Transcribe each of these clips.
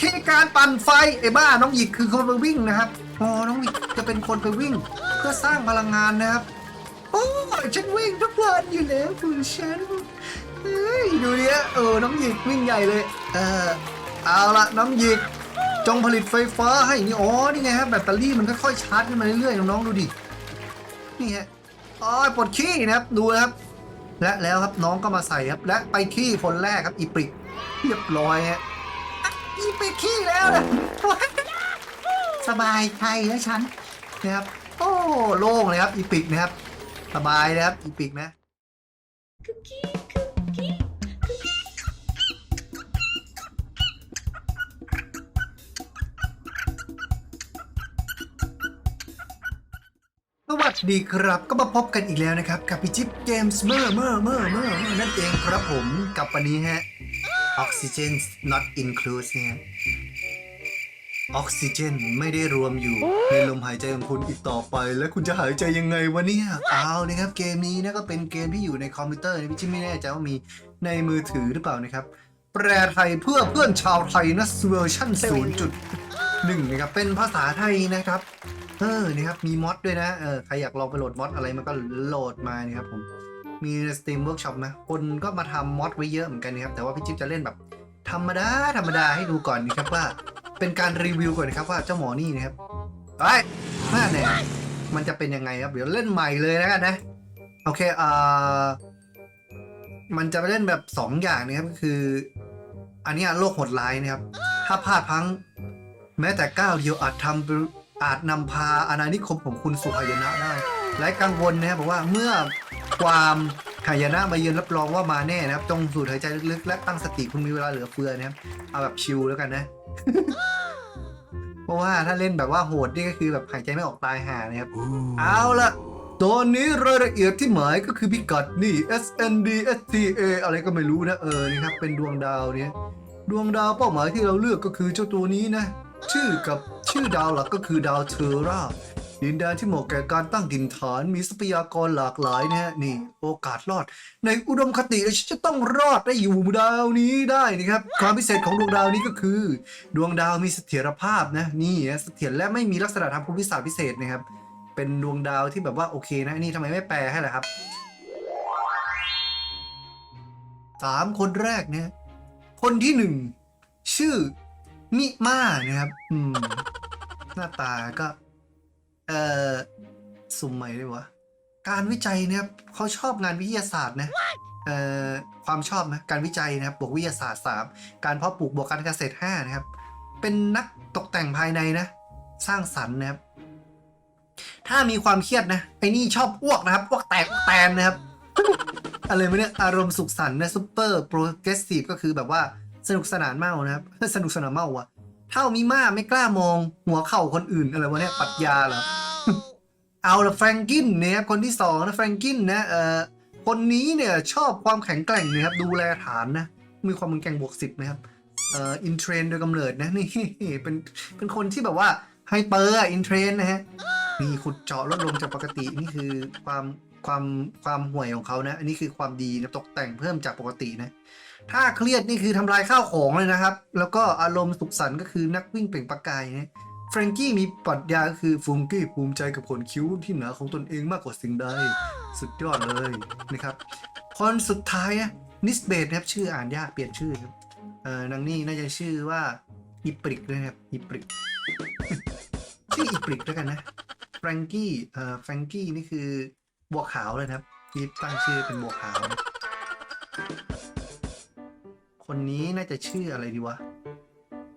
ธีการปั่นไฟไอ้บ้าน้องหยิกคือคนไปวิ่งนะครับอ๋อน้องหยิกจะเป็นคนไปวิ่ง เพื่อสร้างพลังงานนะครับ โอ้ยฉันวิ่งทุกวันอยู่แล้วคุณฉันเฮ้ยดูดิเออน้องหยิกวิ่งใหญ่เลยเออเอาละน้องหยิกจงผลิตไฟฟ้าให้นี่อ๋อนี่ไงครับแบตเตอรี่มันค่อยๆชาร์จขึ้นมาเรื่อยๆน้องๆดูดินี่ฮะอ๋อปวดขี้นะครับดูนะครับ และแล้วครับน้องก็มาใส่ครับและไปขี้คนแรกครับอีปริกเรียบร้อยฮะ อะอีไปขี้แล้วนะสบายใจแล้วฉันนะครับ โอ้โล่งเลยครับอีปิกนะครับ สบายนะครับอีปิกนะสวัสดีครับก็มาพบกันอีกแล้วนะครับ กับพี่จิ๊บเกมส์เมอร์เมอร์เมอร์เมอร์นั่นเองครับผมกับวันนี้ฮะ Oxygen not include เนี่ยออกซิเจนไม่ได้รวมอยู่ในลมหายใจของคุณอีกต่อไป แล้วคุณจะหายใจยังไงวะเนี่ยเอานะครับเกมนี้นะก็เป็นเกมที่อยู่ในคอมพิวเตอร์นะพี่จิ๊บไม่แน่ใจว่ามีในมือถือหรือเปล่านะครับ แปลไทยเพื่อเพื่อนชาวไทยนะเวอร์ชัน0.1 นะครับ เป็นภาษาไทยนะครับ เออนี่ครับมีมอดด้วยนะเออใครอยากลองไปโหลดมอดอะไรมันก็โหลดมานี่ครับผม มีใน Steam Workshop นะ คนก็มาทำมอดไว้เยอะเหมือนกันนะครับ แต่ว่าพี่จิ๊บจะเล่นแบบ ธรรมดา ธรรมดาให้ดูก่อนนะครับว่า เป็นการรีวิวก่อนนะครับว่าเจ้าหมอนี่นะครับไปน่าแน่ยมันจะเป็นยังไงครับเดี๋ยวเล่นใหม่เลยแล้วกันนะ โอเคอ่ามันจะไปเล่นแบบ 2 อย่างนะครับก็คือ อันนี้โลกหดร้ายนะครับ ถ้าพลาดพังแม้แต่ก้าวเดียวอาจทำอาจนำพาอาณานิคมของคุณสู่หายนะได้ และกังวลนะครับบอกว่าเมื่อความหายนะมาเยือนรับรองว่ามาแน่นะครับจงสูดหายใจลึกๆ และตั้งสติคุณมีเวลาเหลือเฟือนะครับเอาแบบชิลแล้วกันนะ เพราะว่าถ้าเล่นแบบว่าโหดนี่ก็คือแบบหายใจไม่ออกตายห่านะครับ เอาละตอนนี้รายละเอียดที่หมายก็คือพิกัดนี่ SND STA อะไรก็ไม่รู้นะเออนี่ครับเป็นดวงดาวเนี่ยดวงดาวเป้าหมายที่เราเลือกก็คือเจ้าตัวนี้นะ ชื่อกับชื่อดาวหลักก็คือดาวเทอร่า ดินแดนที่เหมาะแก่การตั้งถิ่นฐานมีทรัพยากรหลากหลายนะฮะนี่ โอกาสรอด ในอุดมคติฉันจะต้องรอดได้อยู่ดาวนี้ได้นะครับความพิเศษของดวงดาวนี้ก็คือ ดวงดาวมีเสถียรภาพนะนี่เสถียรและไม่มีลักษณะทางภูมิศาสตร์พิเศษนะครับ เป็นดวงดาวที่แบบว่าโอเคนะนี่ทำไมไม่แปลให้ล่ะครับสามคนแรกเนี่ยคนที่หนึ่งชื่อมิมานะครับ อืม หน้าตาก็ เอ่อสุ่มใหม่เลยวะการวิจัยเนี่ยเขาชอบงานวิทยาศาสตร์นะเอ่อความชอบนะการวิจัยนะครับบวกวิทยาศาสตร์ 3 การเพาะปลูกบวกการเกษตร5นะครับ เป็นนักตกแต่งภายในนะ สร้างสรรค์นะครับ ถ้ามีความเครียดนะไอ้นี่ชอบอ้วกนะครับอ้วกแตกแตนนะครับอะไรมาเนี่ยอารมณ์สุขสันต์นะซูเปอร์โปรเกรสซีฟก็คือแบบว่าสนุกสนานเมานะครับ สนุกสนานเมาวะ เท่ามีมาไม่กล้ามองหัวเข่าคนอื่นอะไรวะเนี่ยปรัดยาเหรอเอาละแฟรงกินนะครับคนที่สองนะแฟรงกินนะเอ่อคนนี้เนี่ยชอบความแข็งแกร่งนะครับดูแลฐานนะมีความเป็นแกร่งบวกสิบนะครับเอ่ออินเทรนโดยกำเนิดนะนี่เป็นเป็นคนที่แบบว่าไฮเปอร์อินเทรนนะฮะมีขุดเจาะลดลงจากปกตินี่คือความความความห่วยของเขานะ อันนี้คือความดีนะตกแต่งเพิ่มจากปกตินะ ถ้าเครียดนี่คือทำลายข้าวของเลยนะครับ แล้วก็อารมณ์สุขสันต์ก็คือนักวิ่งเปล่งประกายนะแฟรงกี้มีปรัชญาคือฟรุงกี้ภูมิใจกับขนคิ้วที่เหนาของตนเองมากกว่าสิ่งใดสุดยอดเลยนะครับ คนสุดท้ายนะนิสเบตนะครับชื่ออ่านยากเปลี่ยนชื่อครับเออนางนี่น่าจะชื่อว่าอีปริกด้วยนะครับอีปริกชื่ออีปริกแล้วกันนะแฟรงกี้เอ่อแฟรงกี้นี่คือบัวขาวเลยนะครับที่ตั้งชื่อเป็นบัวขาว คนนี้น่าจะชื่ออะไรดีวะ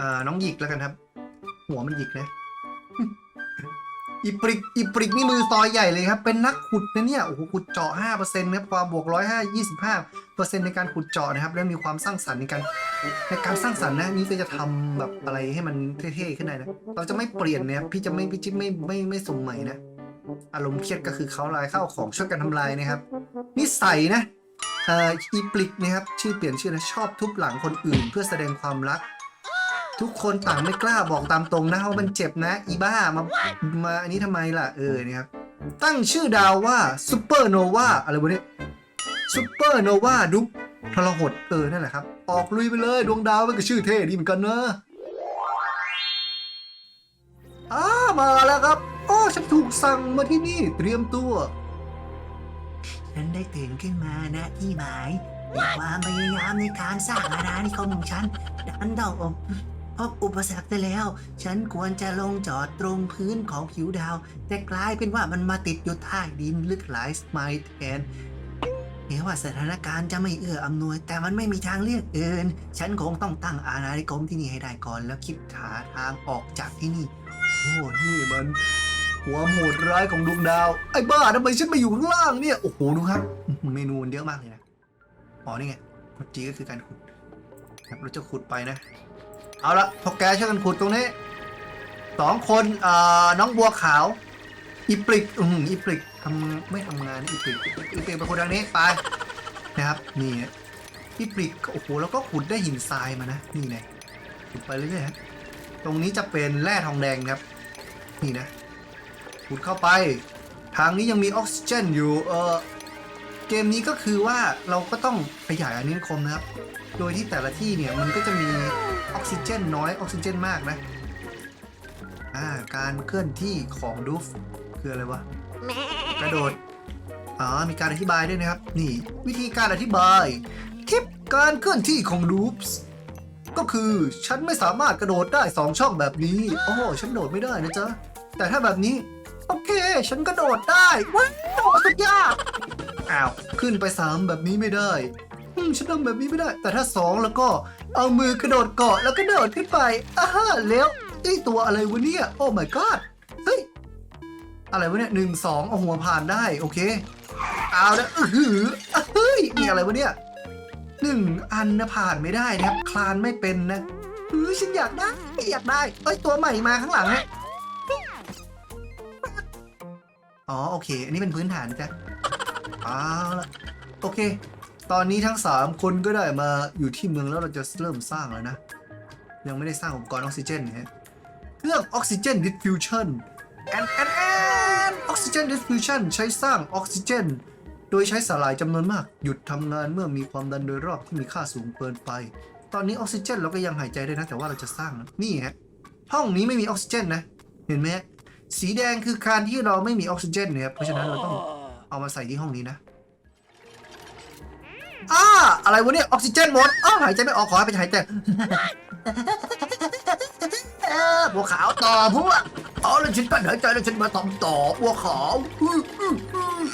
อ่า น้องหยิกแล้วกันครับ หัวมันหยิกนะ อีปริก อีปริกนี่มือซอยใหญ่เลยครับ เป็นนักขุดนะเนี่ย โอ้โห ขุดเจาะ5%นะครับความบวก105 25%ในการขุดเจาะนะครับ แล้วมีความสร้างสรรค์ในการ ในการสร้างสรรค์นะ นี่ก็จะทำแบบอะไรให้มันเท่ๆขึ้นได้นะ เราจะไม่เปลี่ยนนะครับ พี่จะไม่พี่จิ๊ไม่ไม่ไม่ส่งใหม่นะ อารมณ์เครียดก็คือเขาลายข้าวของช่วยกันทำลายนะครับ นิสัยนะ อีปลิกนะครับชื่อเปลี่ยนชื่อนะชอบทุบหลังคนอื่น เพื่อแสดงความรัก ทุกคนต่างไม่กล้าบอกตามตรงนะว่ามันเจ็บนะ อีบ้ามามาอันนี้ทำไมล่ะเออเนี่ยครับตั้งชื่อดาวว่าซูเปอร์โนวาอะไรวะเนี่ยซูเปอร์โนวาดุ๊กทรหดเออนั่นแหละครับ ออกลุยไปเลยดวงดาวมันก็ชื่อเท่ดีเหมือนกันเนอะอ้ามาแล้วครับ โอ้ฉันถูกสั่งมาที่นี่เตรียมตัว ฉันได้ตื่นขึ้นมานะที่หมายในความพยายามในการสร้างอาณานิคมของฉันดันต้องอบพบอุปสรรคไปแล้ว ฉันควรจะลงจอดตรงพื้นของผิวดาว แต่กลายเป็นว่ามันมาติดอยู่ใต้ดินลึกหลายสมัยแทนแม้ว่าสถานการณ์จะไม่เอื้ออำนวย แต่มันไม่มีทางเลือกอื่น ฉันคงต้องตั้งอาณานิคมที่นี่ให้ได้ก่อน แล้วคิดหาทางออกจากที่นี่ โอ้ นี่มัน ความโหดร้ายของดวงดาว ไอ้บ้าทำไมฉันมาอยู่ข้างล่างเนี่ย โอ้โห ดูครับ เมนูมันเยอะมากเลยนะ อ๋อ นี่ไงกดจีก็คือการขุดครับเราจะขุดไปนะ เอาละพอแกช่วยกันขุดตรงนี้สองคนเอ่อน้องบัวขาว อีปลิก อืมอีปลิกทำไม่ทำงานอีปลิกอีปลิกเป็นคนทางนี้ไปนะครับ นี่อีปลิกโอ้โหแล้วก็ขุดได้หินทรายมานะ นี่ไงขุดไปเรื่อยๆตรงนี้จะเป็นแร่ทองแดงครับ นี่นะ ขุดเข้าไป ทางนี้ยังมีออกซิเจนอยู่ เออเกมนี้ก็คือว่าเราก็ต้องขยายอาณานิคมนะครับ โดยที่แต่ละที่เนี่ยมันก็จะมีออกซิเจนน้อยออกซิเจนมากนะ อ่า การเคลื่อนที่ของดูฟคืออะไรวะ กระโดด อ๋อ มีการอธิบายด้วยนะครับ นี่วิธีการอธิบายคลิปการเคลื่อนที่ของดูฟก็คือฉันไม่สามารถกระโดดได้สองช่องแบบนี้ โอ้โหฉันโดดไม่ได้นะจ๊ะ แต่ถ้าแบบนี้ โอเค ฉันกระโดดได้ว้าวสุดยอดอ้าวขึ้นไปสามแบบนี้ไม่ได้อืมฉันทำแบบนี้ไม่ได้ แต่ถ้าสองแล้วก็เอามือกระโดดเกาะแล้วก็โดดขึ้นไปอ่าฮะแล้วไอ้ตัวอะไรวะเนี่ยโอ้ my god เฮ้ยอะไรวะเนี่ยหนึ่งสองเอาหัวผ่านได้โอเคเอาละอือหืออเฮ้ยนี่อะไรวะเนี่ยหนึ่งอันนะผ่านไม่ได้นะครับคลานไม่เป็นนะเฮ้ยฉันอยากได้อยากได้เอ้ยตัวใหม่มาข้างหลังฮะ อ๋อโอเค อันนี้เป็นพื้นฐานจ้ะเอาละโอเค ตอนนี้ทั้ง3คนก็ได้มาอยู่ที่เมืองแล้วเราจะเริ่มสร้างแล้วนะ ยังไม่ได้สร้างอุปกรณ์ออกซิเจนนะฮะเครื่องออกซิเจนดิสฟิวชั่นแอนแอนแอนออกซิเจนดิสฟิวชั่นใช้สร้างออกซิเจน โดยใช้สลายจำนวนมาก หยุดทำงานเมื่อมีความดันโดยรอบที่มีค่าสูงเกินไป ตอนนี้ออกซิเจนเราก็ยังหายใจได้นะแต่ว่าเราจะสร้างนะนี่ฮะห้องนี้ไม่มีออกซิเจนนะ เห็นไหมฮะ สีแดงคือการที่เราไม่มีออกซิเจนเนี่ยเพราะฉะนั้นเราต้องเอามาใส่ที่ห้องนี้นะอ้าอะไรวะเนี่ยออกซิเจนหมดอ้าวหายใจไม่ออกขอให้ไปหายใจเออบัวขาวต่อพวกอ๋อแล้วฉันก็หายใจแล้วฉันมาตอมต่อบัวขาวอื้ออื้ออื้อ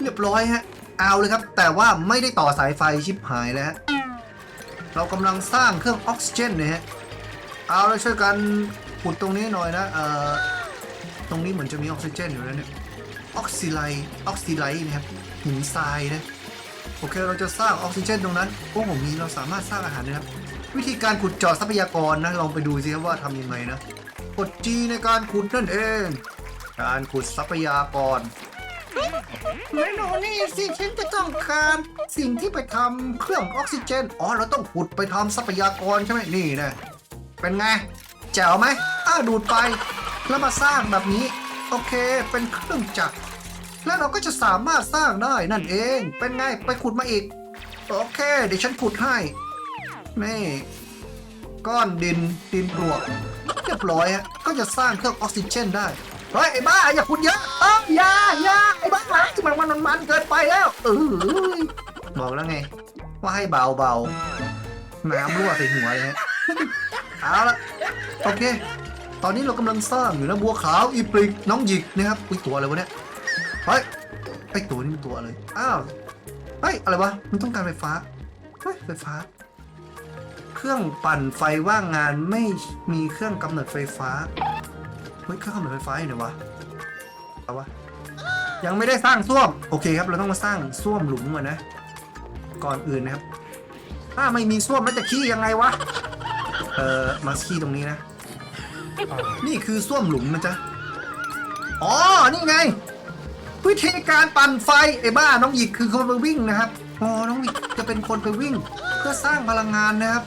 เรียบร้อยฮะ เอาเลยครับ แต่ว่าไม่ได้ต่อสายไฟชิบหายแล้วฮะเรากำลังสร้างเครื่องออกซิเจนเนี่ยฮะเอาแล้วช่วยกันขุดตรงนี้หน่อยนะเอ่อ ตรงนี้เหมือนจะมีออกซิเจนอยู่แล้วเนี่ย ออกซิไลท์ออกซิไลท์นะครับหินทรายนะ โอเค เราจะสร้างออกซิเจนตรงนั้น โอ้โหมีเราสามารถสร้างอาหารนะครับ วิธีการขุดเจาะทรัพยากรนะ ลองไปดูซิว่าทำยังไงนะ กด G ในการขุดนั่นเอง การขุดทรัพยากรไม่หนูนี่สิฉันจะต้องการสิ่งที่ไปทำเครื่องออกซิเจน อ๋อ เราต้องขุดไปทำทรัพยากรใช่ไหมนี่นะ เป็นไง แจ๋วไหมอ้าดูดไป แล้วมาสร้างแบบนี้ โอเค เป็นเครื่องจักร แล้วเราก็จะสามารถสร้างได้นั่นเอง เป็นไง ไปขุดมาอีก โอเค เดี๋ยวฉันขุดให้ นี่ ก้อนดินดินปลวกเรียบร้อยฮะก็จะสร้างเครื่องออกซิเจนได้เฮ้ยไอ้บ้าอย่าขุดเยอะเอ้ยอย่าอย่าไอ้บ้ามันมันมันมันเกินไปแล้วเออบอกแล้วไง ว่าให้เบาเบาน้ำรั่วใส่หัวเลยฮะเอาละโอเค ตอนนี้เรากำลังสร้างอยู่นะบัวขาวอีปลิกน้องหยิกนะครับอุ้ยตัวอะไรวะเนี่ยเฮ้ยไอตัวนี้มันตัวอะไรอ้าวเฮ้ยอะไรวะมันต้องการไฟฟ้าเฮ้ยไฟฟ้า เครื่องปั่นไฟว่างงานไม่มีเครื่องกำเนิดไฟฟ้าเฮ้ยเครื่องกำเนิดไฟฟ้าอยู่ไหนวะเอาวะยังไม่ได้สร้างส้วมโอเคครับเราต้องมาสร้างส้วมหลุมก่อนนะ ก่อนอื่นนะครับถ้าไม่มีส้วมแล้วจะขี้ยังไงวะเออมาขี้ตรงนี้นะ นี่คือส้วมหลุมมันจะอ๋อ นี่ไง วิธีการปั่นไฟไอ้บ้าน้องหยิกคือคนไปวิ่งนะครับ อ๋อ น้องหยิกจะเป็นคนไปวิ่ง เพื่อสร้างพลังงานนะครับ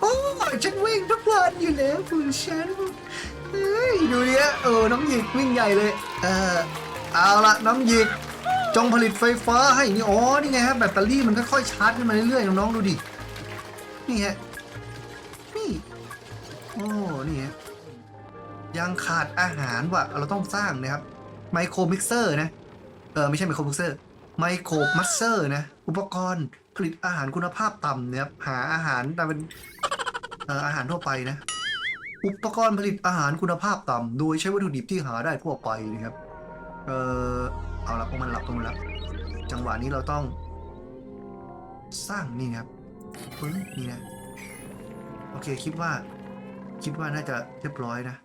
โอ้ยฉันวิ่งทุกวันอยู่แล้วคุณฉันเฮ้ยดูดิเออ น้องหยิกวิ่งใหญ่เลย เออเอาละน้องหยิกจงผลิตไฟฟ้าให้นี่อ๋อนี่ไงครับแบตเตอรี่มันค่อยๆชาร์จขึ้นมาเรื่อยๆน้องๆดูดิ นี่ฮะนี่โอ้นี่ฮะ ยังขาดอาหารว่ะ เราต้องสร้างนะครับไมโครมิกเซอร์นะ เออไม่ใช่ไมโครมิกเซอร์ไมโครมัสเซอร์นะ อุปกรณ์ผลิตอาหารคุณภาพต่ำนะครับหาอาหารแต่เป็นเอ่ออาหารทั่วไปนะ อุปกรณ์ผลิตอาหารคุณภาพต่ำโดยใช้วัตถุดิบที่หาได้ทั่วไปนะครับ เออเอาละพวกมันหลับตรงนั้นละจังหวะนี้เราต้อง สร้างนี่ครับปึ้งนี่นะโอเคคิดว่า คิดว่าน่าจะเรียบร้อยนะ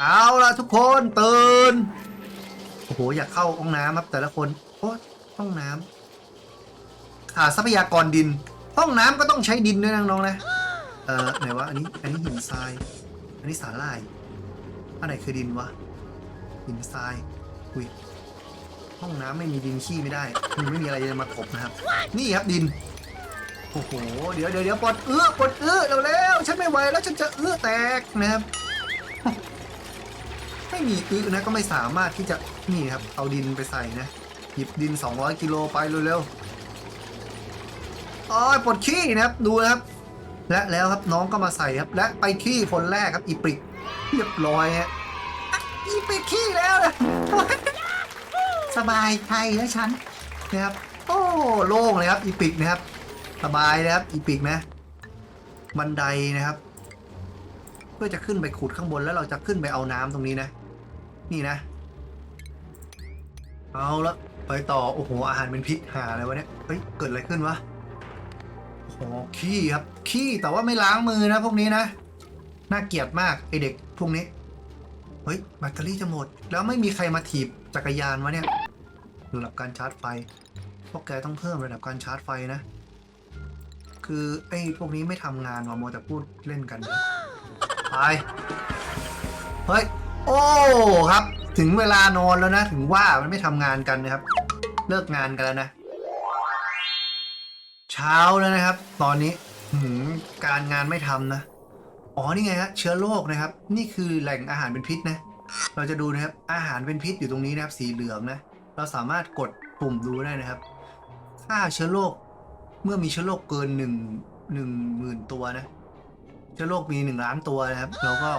เอาล่ะทุกคนตื่นโอ้โหอยากเข้าห้องน้ำครับ แต่ละคนโอ้ห้องน้ำขาดทรัพยากรดิน ห้องน้ำก็ต้องใช้ดินด้วยน้องๆนะเออไหนวะอันนี้อันนี้หินทราย อันนี้สาหร่ายอันไหนคือดินวะหินทรายอุ้ยห้องน้ำไม่มีดินขี้ไม่ได้มันไม่มีอะไรจะมาถมนะครับ นี่ครับดินโอ้โหเดี๋ยวเดี๋ยวเดี๋ยวปลดเอื้อปลดเอื้อเร็วๆฉันไม่ไหวแล้วฉันจะเอื้อแตกนะครับ ม่มีอื้อนะก็ไม่สามารถที่จะนี่ครับเอาดินไปใส่นะ หยิบดิน 200 กิโลไปเร็วๆอ๋อปลดขี้นะครับดูนะครับ และแล้วครับน้องก็มาใส่ครับ และไปขี้คนแรกครับอีปริกเรียบร้อยฮะอีปริกขี้แล้วนะสบายไทยแล้วฉันนะครับโอ้โล่งเลยครับอีปิกนะครับ สบายนะครับอีปิกนะ บันไดนะครับ เพื่อจะขึ้นไปขุดข้างบนแล้วเราจะขึ้นไปเอาน้ำตรงนี้นะ นี่นะ เอาละไปต่อ โอ้โห อาหารเป็นพิษหาอะไรวะเนี่ย เฮ้ย เกิดอะไรขึ้นวะ โอ้โห ขี้ครับ ขี้แต่ว่าไม่ล้างมือนะพวกนี้นะ น่าเกลียดมากไอเด็กพวกนี้ เฮ้ยแบตเตอรี่จะหมด แล้วไม่มีใครมาถีบจักรยานวะเนี่ยระดับการชาร์จไฟ พวกแกต้องเพิ่มระดับการชาร์จไฟนะ คือไอ้พวกนี้ไม่ทำงานหรอมัวแต่พูดเล่นกัน ไป เฮ้ย อ้ครับ ถึงเวลานอนแล้วนะ ถึงว่ามันไม่ทำงานกันนะครับ เลิกงานกันแล้วนะ เช้าแล้วนะครับ ตอนนี้หืมการงานไม่ทำนะ อ๋อนี่ไงฮะเชื้อโรคนะครับ นี่คือแหล่งอาหารเป็นพิษนะ เราจะดูนะครับ อาหารเป็นพิษอยู่ตรงนี้นะครับ สีเหลืองนะ เราสามารถกดปุ่มดูได้นะครับค่าเชื้อโรคเมื่อมีเชื้อโรคเกินหนึ่งหนึ่งหมื่นตัวนะ เชื้อโรคมีหนึ่งล้านตัวนะครับ เราก็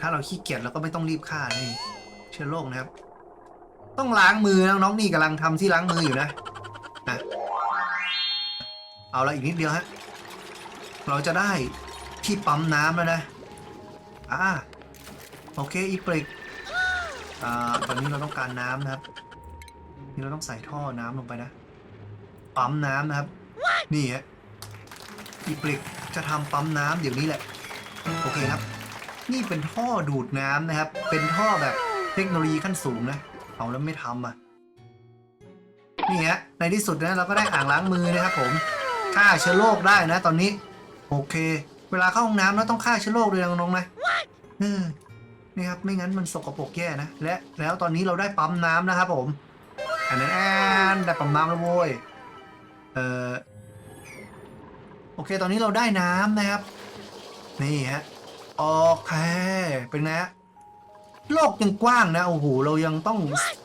ถ้าเราขี้เกียจเราก็ไม่ต้องรีบฆ่านี่เชื้อโรคนะครับ ต้องล้างมือนะน้องนี่กำลังทำที่ล้างมืออยู่นะนะเอาละอีกนิดเดียวฮะเราจะได้ที่ปั๊มน้ำแล้วนะอ่าโอเคอีปริกอ่าตอนนี้เราต้องการน้ำนะครับ นี่เราต้องใส่ท่อน้ำลงไปนะ ปั๊มน้ำนะครับ นี่ฮะอีปริกจะทำปั๊มน้ำเดี๋ยวนี้แหละ โอเคครับ นี่เป็นท่อดูดน้ำนะครับ เป็นท่อแบบเทคโนโลยีขั้นสูงนะ เอาแล้วไม่ทำอะ นี่ฮะ ในที่สุดนะเราก็ได้อ่างล้างมือนะครับผมฆ่าเชื้อโรคได้นะ ตอนนี้ โอเค เวลาเข้าห้องน้ำแล้วต้องฆ่าเชื้อโรคด้วยน้องๆนะเออนี่ครับไม่งั้นมันสกปรกแย่นะ และแล้วตอนนี้เราได้ปั๊มน้ำนะครับผมอันนั้นแอนได้ปั๊มน้ำแล้วโว้ยเออโอเค ตอนนี้เราได้น้ำนะครับ นี่ฮะ โอเค เป็นไงฮะโลกยังกว้างนะ โอ้โห เรายังต้อง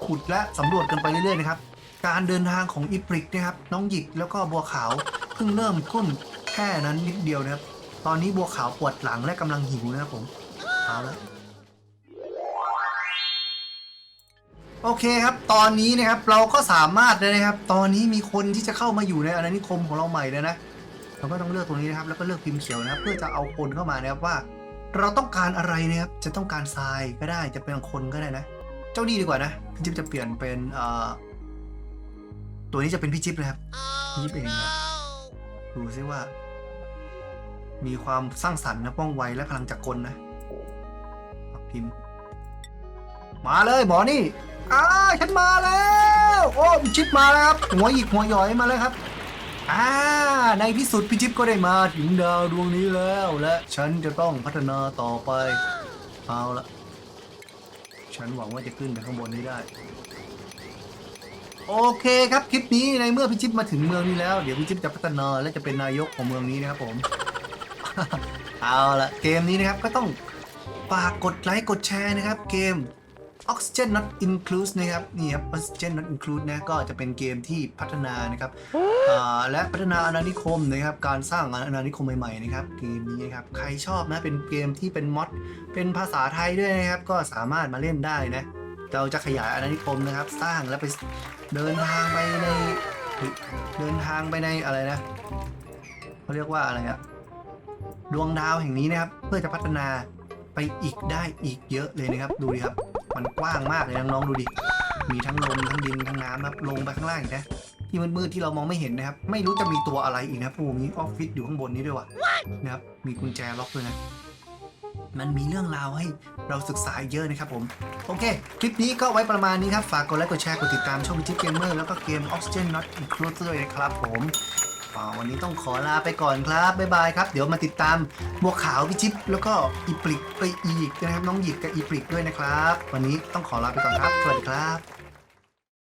ขุดและสำรวจกันไปเรื่อยๆนะครับ การเดินทางของอีปริกนะครับ น้องหยิกแล้วก็บัวขาวเพิ่งเริ่มต้นแค่นั้นนิดเดียวนะครับ ตอนนี้บัวขาวปวดหลังและกำลังหิวนะครับผมเอาล้วโอเคครับ ตอนนี้นะครับเราก็สามารถเลยนะครับ ตอนนี้มีคนที่จะเข้ามาอยู่ในอาณานิคมของเราใหม่แล้วนะ เราก็ต้องเลือกตรงนี้นะครับ แล้วก็เลือกพิมพ์เขียวนะครับ เพื่อจะเอาคนเข้ามานะครับว่า เราต้องการอะไรนะครับ จะต้องการทรายก็ได้ จะเป็นคนก็ได้นะ เจ้านี่ดีกว่านะพี่จิ๊บจะเปลี่ยนเป็นตัวนี้จะเป็นพี่จิ๊บนะครับพี่จิ๊บเองครับดูซิว่า มีความสร้างสรรค์นะป้องไวและพลังจักกลนะพิมพ์ มาเลยหมอนี่อ้าฉันมาแล้ว โอ้พี่จิ๊บมาแล้วครับ หัวหยิกหัวหย่อยมาแล้วครับ อ่าในที่สุดพี่จิ๊บก็ได้มาถึงดาวดวงนี้แล้ว และฉันจะต้องพัฒนาต่อไป เอาละ ฉันหวังว่าจะขึ้นไปข้างบนนี้ได้ โอเคครับคลิปนี้ในเมื่อพี่จิ๊บมาถึงเมืองนี้แล้ว เดี๋ยวพี่จิ๊บจะพัฒนาและจะเป็นนายกของเมืองนี้นะครับผม เอาละเกมนี้นะครับก็ต้องฝากกดไลค์กดแชร์นะครับ เกม Oxygen Not Include นะครับนี่ครับ Oxygen Not Include นะก็จะเป็นเกมที่พัฒนานะครับอ่าและพัฒนาอาณานิคมนะครับการสร้างอาณานิคมใหม่ๆนะครับเกมนี้นะครับใครชอบนะเป็นเกมที่เป็นมอดเป็นภาษาไทยด้วยนะครับก็สามารถมาเล่นได้นะเราจะขยายอาณานิคมนะครับ สร้างแล้วไปเดินทางไปในเฮ้ยเดินทางไปในอะไรนะเขาเรียกว่าอะไรอะดวงดาวแห่งนี้นะครับ เพื่อจะพัฒนาไปอีกได้อีกเยอะเลยนะครับ ดูดิครับ มันกว้างมากเลยน้องๆดูดิ มีทั้งลมทั้งดินทั้งน้ำครับลงไปข้างล่างนะที่มืดๆที่เรามองไม่เห็นนะครับ ไม่รู้จะมีตัวอะไรอีกนะพวกนี้ออฟฟิศอยู่ข้างบนนี้ด้วยวะนะครับมีกุญแจล็อกด้วยนะมันมีเรื่องราวให้เราศึกษาเยอะนะครับผม โอเค คลิปนี้ก็ไว้ประมาณนี้ครับ ฝากกดไลค์กดแชร์กดติดตามช่องจิ๊บเกมเมอร์แล้วก็เกม Oxygen Not Included ด้วยนะครับผม อ่าวันนี้ต้องขอลาไปก่อนครับ บ๊ายบายครับ เดี๋ยวมาติดตามบัวขาวพี่จิ๊บแล้วก็อีปลิกไปอีกนะครับ น้องหยิกกับอีปลิกด้วยนะครับ วันนี้ต้องขอลาไปก่อนครับ สวัสดีครับ